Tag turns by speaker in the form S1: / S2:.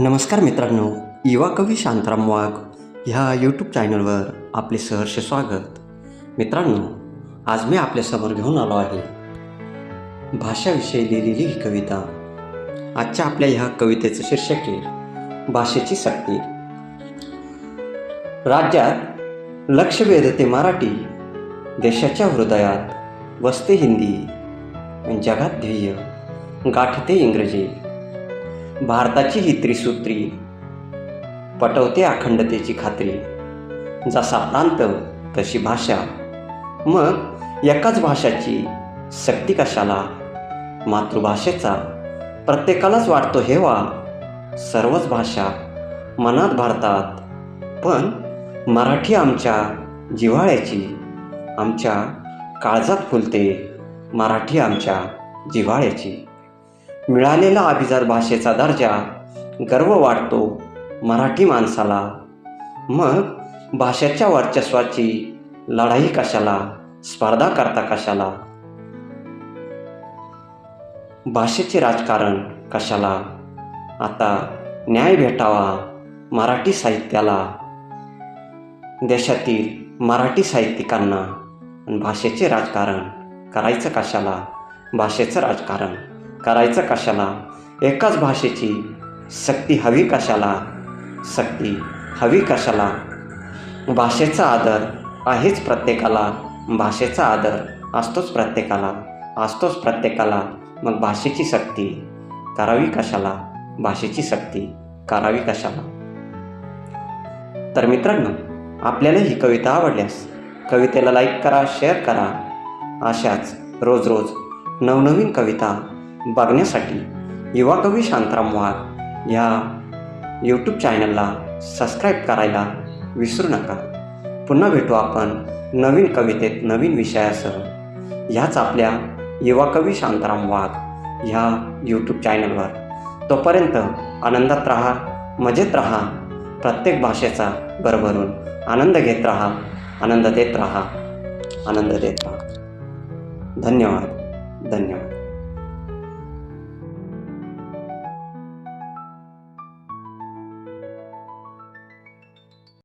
S1: नमस्कार मित्रांनो युवा कवी शांताराम वाघ ह्या यूट्यूब चॅनलवर आपले सहर्ष स्वागत. मित्रांनो आज मी आपल्यासमोर घेऊन आलो आहे. भाषाविषयी लिहिलेली ही कविता. आजच्या आपल्या ह्या कवितेचं शीर्षक आहे भाषेची सक्ती. राज्यात लक्ष वेधते मराठी देशाच्या हृदयात वसते हिंदी जगात ध्येय गाठते इंग्रजी. भारताची ही त्रिसूत्री पटवते अखंडतेची खात्री. जसा प्रांत तशी भाषा. मग एकाच भाषाची शक्ती कशाला? मातृभाषेचा. प्रत्येकालाच वाटतो हेवा. सर्वच भाषा मनात भारतात. पण मराठी आमच्या जिव्हाळ्याची आमच्या काळजात फुलते मराठी आमच्या जिव्हाळ्याची. मिळालेला अभिजात भाषेचा दर्जा गर्व वाटतो मराठी माणसाला. मग भाषेच्या वर्चस्वाची लढाई कशाला? स्पर्धा करता कशाला? भाषेचे राजकारण कशाला? आता न्याय भेटावा मराठी साहित्याला. देशातील मराठी साहित्यिकांना भाषेचे राजकारण करायचं कशाला? भाषेचं राजकारण. करायचं कशाला? एकाच भाषेची सक्ती हवी कशाला? सक्ती हवी कशाला? भाषेचा आदर आहेच प्रत्येकाला. भाषेचा आदर असतोच प्रत्येकाला. असतोच प्रत्येकाला. मग भाषेची सक्ती करावी कशाला? भाषेची सक्ती करावी कशाला? तर मित्रांनो आपल्याला ही कविता आवडल्यास कवितेला लाईक करा शेअर करा. अशाच रोज रोज नवनवीन कविता बघण्यासाठी युवा कवी शांताराम वाघ ह्या यूट्यूब चॅनलला सबस्क्राईब करायला विसरू नका. पुन्हा भेटू आपण नवीन कवितेत नवीन विषयासह. ह्याच आपल्या युवा कवी शांताराम वाघ ह्या यूट्यूब चॅनलवर तोपर्यंत आनंदात राहा मजेत राहा प्रत्येक भाषेचा भरभरून आनंद घेत राहा आनंद देत राहा आनंद देत राहा. धन्यवाद धन्यवाद.